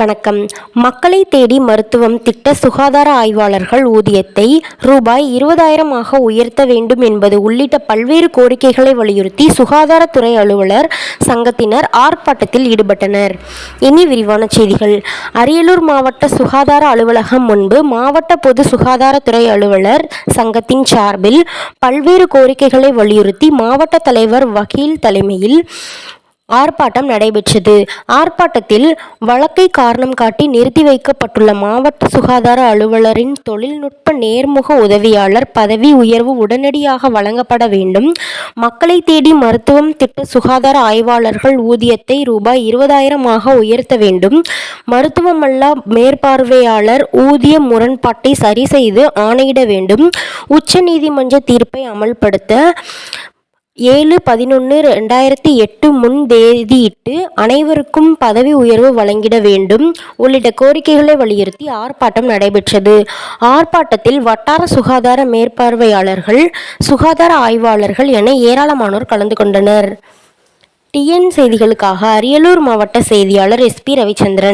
வணக்கம். மக்களை தேடி மருத்துவம் திட்ட சுகாதார ஆய்வாளர்கள் ஊதியத்தை ரூபாய் இருபதாயிரமாக உயர்த்த வேண்டும் என்பது உள்ளிட்ட பல்வேறு கோரிக்கைகளை வலியுறுத்தி சுகாதாரத்துறை அலுவலர் சங்கத்தினர் ஆர்ப்பாட்டத்தில் ஈடுபட்டனர். இனி விரிவான செய்திகள். அரியலூர் மாவட்ட சுகாதார அலுவலகம் முன்பு மாவட்ட பொது சுகாதாரத்துறை அலுவலர் சங்கத்தின் சார்பில் பல்வேறு கோரிக்கைகளை வலியுறுத்தி மாவட்ட தலைவர் வகீல் தலைமையில் ஆர்ப்பாட்டம் நடைபெற்றது. ஆர்ப்பாட்டத்தில் வழக்கை காரணம் காட்டி நிறுத்தி வைக்கப்பட்டுள்ள மாவட்ட சுகாதார அலுவலரின் தொழில்நுட்ப நேர்முக உதவியாளர் பதவி உயர்வு உடனடியாக வழங்கப்பட வேண்டும். மக்களை தேடி மருத்துவம் திட்ட சுகாதார ஆய்வாளர்கள் ஊதியத்தை ரூபாய் இருபதாயிரமாக உயர்த்த வேண்டும். மருத்துவமல்லா மேற்பார்வையாளர் ஊதிய முரண்பாட்டை சரி செய்து ஆணையிட வேண்டும். உச்சநீதிமன்ற தீர்ப்பை அமல்படுத்த ஏழு பதினொன்று ரெண்டாயிரத்தி எட்டு முன் தேதியிட்டு அனைவருக்கும் பதவி உயர்வு வழங்கிட வேண்டும். உள்ளிட்ட கோரிக்கைகளை வலியுறுத்தி ஆர்ப்பாட்டம் நடைபெற்றது. ஆர்ப்பாட்டத்தில் வட்டார சுகாதார மேற்பார்வையாளர்கள் சுகாதார ஆய்வாளர்கள் என ஏராளமானோர் கலந்து கொண்டனர். டிஎன் செய்திகளுக்காக அரியலூர் மாவட்ட செய்தியாளர் எஸ்பி ரவிச்சந்திரன்.